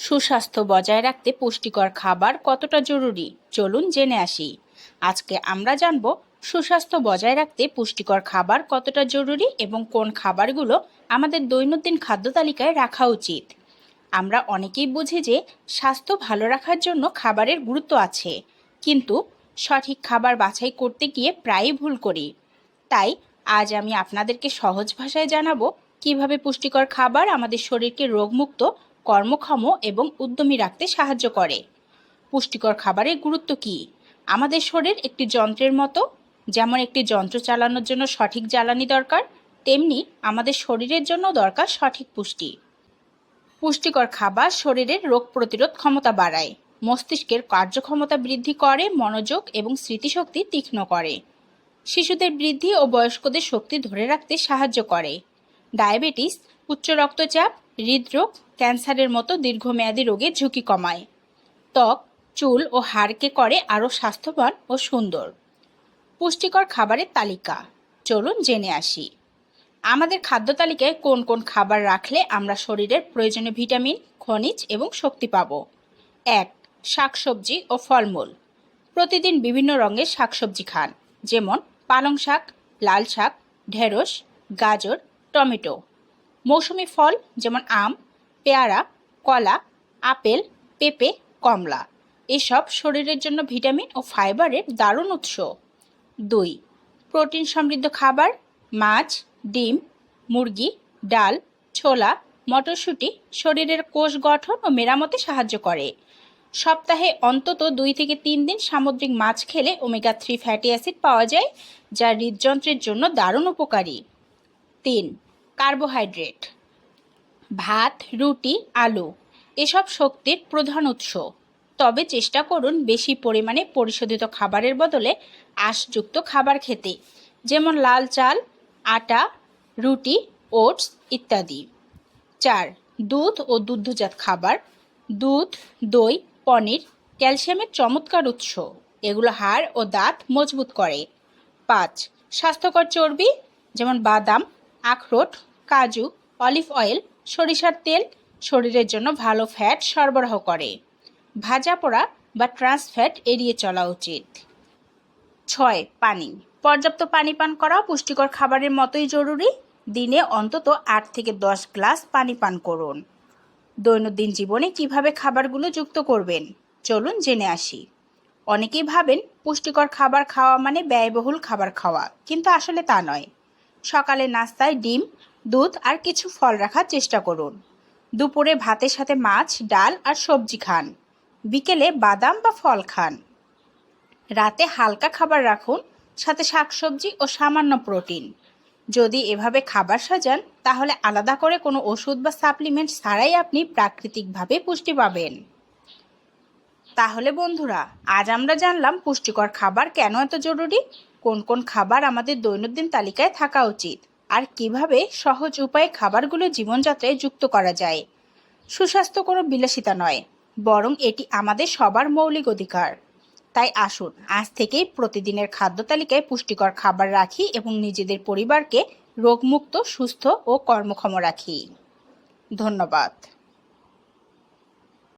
সুস্বাস্থ্য বজায় রাখতে পুষ্টিকর খাবার কতটা জরুরি? চলুন জেনে আসি। আজকে আমরা জানব সুস্বাস্থ্য বজায় রাখতে পুষ্টিকর খাবার কতটা জরুরি এবং কোন খাবারগুলো আমাদের দৈনন্দিন খাদ্য তালিকায় রাখা উচিত। আমরা অনেকেই বুঝি যে স্বাস্থ্য ভালো রাখার জন্য খাবারের গুরুত্ব আছে, কিন্তু সঠিক খাবার বাছাই করতে গিয়ে প্রায়ই ভুল করি। তাই আজ আমি আপনাদেরকে সহজ ভাষায় জানাব কীভাবে পুষ্টিকর খাবার আমাদের শরীরকে রোগমুক্ত কর্মক্ষম এবং উদ্যমী রাখতে সাহায্য করে। পুষ্টিকর খাবারের গুরুত্ব কী? আমাদের শরীর একটি যন্ত্রের মতো, যেমন একটি যন্ত্র চালানোর জন্য সঠিক জ্বালানি দরকার, তেমনি আমাদের শরীরের জন্য দরকার সঠিক পুষ্টি। পুষ্টিকর খাবার শরীরের রোগ প্রতিরোধ ক্ষমতা বাড়ায়, মস্তিষ্কের কার্যক্ষমতা বৃদ্ধি করে, মনোযোগ এবং স্মৃতিশক্তি তীক্ষ্ণ করে। শিশুদের বৃদ্ধি ও বয়স্কদের শক্তি ধরে রাখতে সাহায্য করে। ডায়াবেটিস, উচ্চ রক্তচাপ, হৃদরোগ ক্যান্সারের মতো দীর্ঘমেয়াদী রোগের ঝুঁকি কমায়। ত্বক, চুল ও হাড়কে করে আরও স্বাস্থ্যবান ও সুন্দর। পুষ্টিকর খাবারের তালিকা। চলুন জেনে আসি। আমাদের খাদ্য তালিকায় কোন কোন খাবার রাখলে আমরা শরীরের প্রয়োজনীয় ভিটামিন, খনিজ এবং শক্তি পাব? এক, শাকসবজি ও ফলমূল। প্রতিদিন বিভিন্ন রঙের শাকসবজি খান, যেমন পালং শাক, লাল শাক, ঢেঁড়স, গাজর, টমেটো। মৌসুমি ফল, যেমন আম পেয়ারা, কলা, আপেল, পেঁপে, কমলা। এসব শরীরের জন্য ভিটামিন ও ফাইবারের দারুণ উৎস। দুই, প্রোটিন সমৃদ্ধ খাবার, মাছ, ডিম, মুরগি, ডাল, ছোলা, মটরশুঁটি শরীরের কোষ গঠন ও মেরামতে সাহায্য করে। সপ্তাহে অন্তত দুই থেকে তিন দিন সামুদ্রিক মাছ খেলে ওমেগা থ্রি ফ্যাটি অ্যাসিড পাওয়া যায়, যা হৃদযন্ত্রের জন্য দারুণ উপকারী। তিন, কার্বোহাইড্রেট। ভাত, রুটি, আলু এসব শক্তির প্রধান উৎস। তবে চেষ্টা করুন বেশি পরিমাণে পরিশোধিত খাবারের বদলে আঁশযুক্ত খাবার খেতে, যেমন লাল চাল, আটা, রুটি, ওটস ইত্যাদি। চার, দুধ ও দুগ্ধজাত খাবার। দুধ, দই, পনির ক্যালসিয়ামের চমৎকার উৎস। এগুলো হাড় ও দাঁত মজবুত করে। পাঁচ, স্বাস্থ্যকর চর্বি, যেমন বাদাম, আখরোট, কাজু, অলিভ অয়েল সরিষার তেল শরীরের জন্য ভালো ফ্যাট সরবরাহ করে। ভাজা পোড়া বা ট্রান্স ফ্যাট এড়িয়ে চলা উচিত। ছয়, পানি। পর্যাপ্ত পানি পান করা পুষ্টিকর খাবারের মতোই জরুরি। দিনে অন্তত আট থেকে দশ গ্লাস পানি পান করুন। দৈনন্দিন জীবনে কীভাবে খাবারগুলো যুক্ত করবেন? চলুন জেনে আসি। অনেকেই ভাবেন পুষ্টিকর খাবার খাওয়া মানে ব্যয়বহুল খাবার খাওয়া, কিন্তু আসলে তা নয়। সকালে নাস্তায় ডিম দুধ আর কিছু ফল রাখার চেষ্টা করুন। দুপুরে ভাতের সাথে মাছ, ডাল আর সবজি খান। বিকেলে বাদাম বা ফল খান। রাতে হালকা খাবার রাখুন, সাথে শাকসবজি ও সামান্য প্রোটিন। যদি এভাবে খাবার সাজান, তাহলে আলাদা করে কোনো ওষুধ বা সাপ্লিমেন্ট ছাড়াই আপনি প্রাকৃতিকভাবে পুষ্টি পাবেন। তাহলে বন্ধুরা, আজ আমরা জানলাম পুষ্টিকর খাবার কেন এত জরুরি? কোন কোন খাবার আমাদের দৈনন্দিন তালিকায় থাকা উচিত? আর কীভাবে সহজ উপায়ে খাবারগুলো জীবনযাত্রায় যুক্ত করা যায়। সুস্বাস্থ্য কোনো বিলাসিতা নয়, বরং এটি আমাদের সবার মৌলিক অধিকার। তাই আসুন, আজ থেকেই প্রতিদিনের খাদ্য তালিকায় পুষ্টিকর খাবার রাখি এবং নিজেদের পরিবারকে রোগমুক্ত, সুস্থ ও কর্মক্ষম রাখি। ধন্যবাদ।